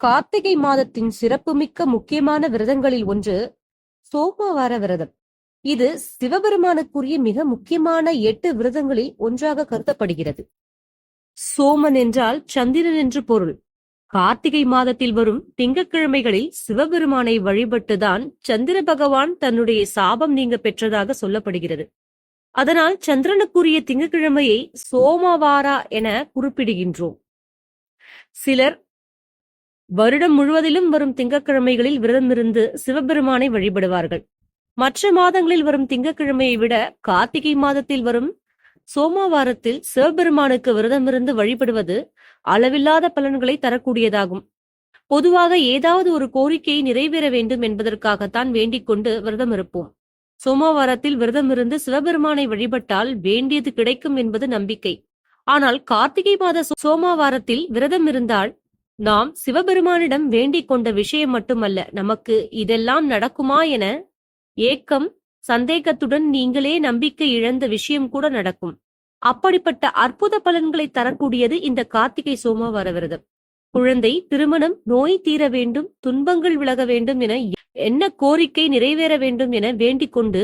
கார்த்திகை மாதத்தின் சிறப்புமிக்க முக்கியமான விரதங்களில் ஒன்று சோமவார விரதம். இது சிவபெருமானுக்குரிய மிக முக்கியமான எட்டு விரதங்களில் ஒன்றாக கருதப்படுகிறது. சோமன் என்றால் சந்திரன் என்று பொருள். கார்த்திகை மாதத்தில் வரும் திங்கட்கிழமைகளில் சிவபெருமானை வழிபட்டுதான் சந்திர பகவான் தன்னுடைய சாபம் நீங்க பெற்றதாக சொல்லப்படுகிறது. அதனால் சந்திரனுக்குரிய திங்கட்கிழமையை சோமவாரா என குறிப்பிடுகின்றோம். சிலர் வருடம் முழுவதிலும் வரும் திங்கட்கிழமைகளில் விரதமிருந்து சிவபெருமானை வழிபடுவார்கள். மற்ற மாதங்களில் வரும் திங்கட்கிழமையை விட கார்த்திகை மாதத்தில் வரும் சோமவாரத்தில் சிவபெருமானுக்கு விரதமிருந்து வழிபடுவது அளவில்லாத பலன்களை தரக்கூடியதாகும். பொதுவாக ஏதாவது ஒரு கோரிக்கையை நிறைவேற வேண்டும் என்பதற்காகத்தான் வேண்டிக் கொண்டு விரதம் இருப்போம். சோமவாரத்தில் விரதம் இருந்து சிவபெருமானை வழிபட்டால் வேண்டியது கிடைக்கும் என்பது நம்பிக்கை. ஆனால் கார்த்திகை மாத சோமவாரத்தில் விரதம் இருந்தால் நாம் சிவபெருமானிடம் வேண்டிக் கொண்ட விஷயம் மட்டுமல்ல நமக்கு இதெல்லாம் நடக்குமா என ஏக்கம் சந்தேகத்துடன் நீங்களே நம்பிக்கை இழந்த விஷயம் கூட நடக்கும். அப்படிப்பட்ட அற்புத பலன்களை தரக்கூடியது இந்த கார்த்திகை சோமவார விரதம் குழந்தை திருமணம் நோய் தீர வேண்டும் துன்பங்கள் விலக வேண்டும் என என்ன கோரிக்கை நிறைவேற வேண்டும் என வேண்டிக் கொண்டு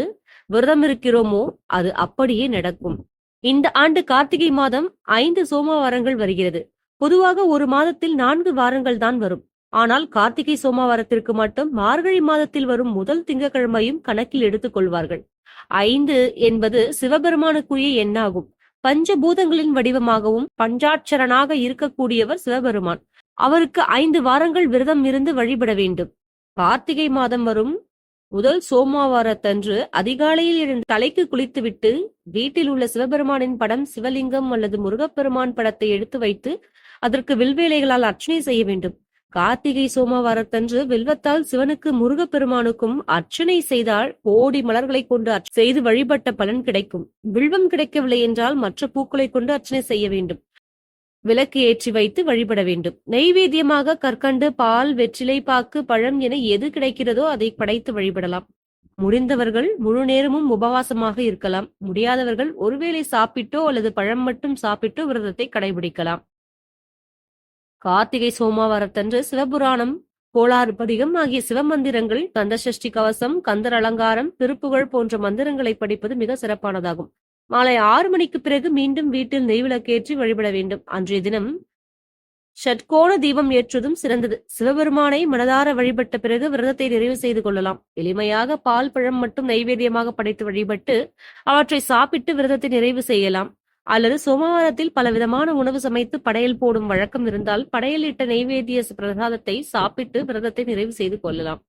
விரதம் இருக்கிறோமோ அது அப்படியே நடக்கும். இந்த ஆண்டு கார்த்திகை மாதம் ஐந்து சோமவாரங்கள் வருகிறது. பொதுவாக ஒரு மாதத்தில் நான்கு வாரங்கள் தான் வரும். ஆனால் கார்த்திகை சோமவாரத்திற்கு மட்டும் மார்கழி மாதத்தில் வரும் முதல் திங்கக்கிழமையும் கணக்கில் எடுத்துக் கொள்வார்கள். ஐந்து என்பது சிவபெருமானுக்குரிய எண்ணாகும். பஞ்சபூதங்களின் வடிவமாகவும் பஞ்சாட்சரனாக இருக்கக்கூடியவர் சிவபெருமான். அவருக்கு ஐந்து வாரங்கள் விரதம் இருந்து வழிபட வேண்டும். கார்த்திகை மாதம் வரும் முதல் சோமவாரத்தன்று அதிகாலையில் எழுந்து தலைக்கு குளித்துவிட்டு வீட்டில் உள்ள சிவபெருமானின் படம் சிவலிங்கம் அல்லது முருகப்பெருமான் படத்தை எடுத்து வைத்து அதற்கு வில்வேலைகளால் அர்ச்சனை செய்ய வேண்டும். கார்த்திகை சோமவாரத்தன்று வில்வத்தால் சிவனுக்கு முருகப்பெருமானுக்கும் அர்ச்சனை செய்தால் கோடி மலர்களை கொண்டு செய்து வழிபட்ட பலன் கிடைக்கும். வில்வம் கிடைக்கவில்லை என்றால் மற்ற பூக்களை கொண்டு அர்ச்சனை செய்ய வேண்டும். விளக்கு ஏற்றி வைத்து வழிபட வேண்டும். நெய்வேத்தியமாக கற்கண்டு பால் வெற்றிலை பாக்கு பழம் என எது கிடைக்கிறதோ அதை படைத்து வழிபடலாம். முடிந்தவர்கள் முழு நேரமும் உபவாசமாக இருக்கலாம். முடியாதவர்கள் ஒருவேளை சாப்பிட்டோ அல்லது பழம் மட்டும் சாப்பிட்டோ விரதத்தை கடைபிடிக்கலாம். கார்த்திகை சோமவாரத்தன்று சிவபுராணம் கோளாறு பதிகம் ஆகிய சிவமந்திரங்கள் கந்தசஷ்டி கவசம் கந்தர் அலங்காரம் திருப்புகழ் போன்ற மந்திரங்களை படிப்பது மிக சிறப்பானதாகும். மாலை ஆறு மணிக்கு பிறகு மீண்டும் வீட்டில் நெய்விளக்கேற்றி வழிபட வேண்டும். அன்றைய தினம் ஷட்கோண தீபம் ஏற்றுவதும் சிறந்தது. சிவபெருமானை மனதார வழிபட்ட பிறகு விரதத்தை நிறைவு செய்து கொள்ளலாம். எளிமையாக பால் பழம் மட்டும் நைவேத்தியமாக படைத்து வழிபட்டு அவற்றை சாப்பிட்டு விரதத்தை நிறைவு செய்யலாம். அல்லது சோமவாரத்தில் பல விதமான உணவு சமைத்து படையல் போடும் வழக்கம் இருந்தால் படையலிட்ட நெய்வேத்திய பிரசாதத்தை சாப்பிட்டு விரதத்தை நிறைவு செய்து கொள்ளலாம்.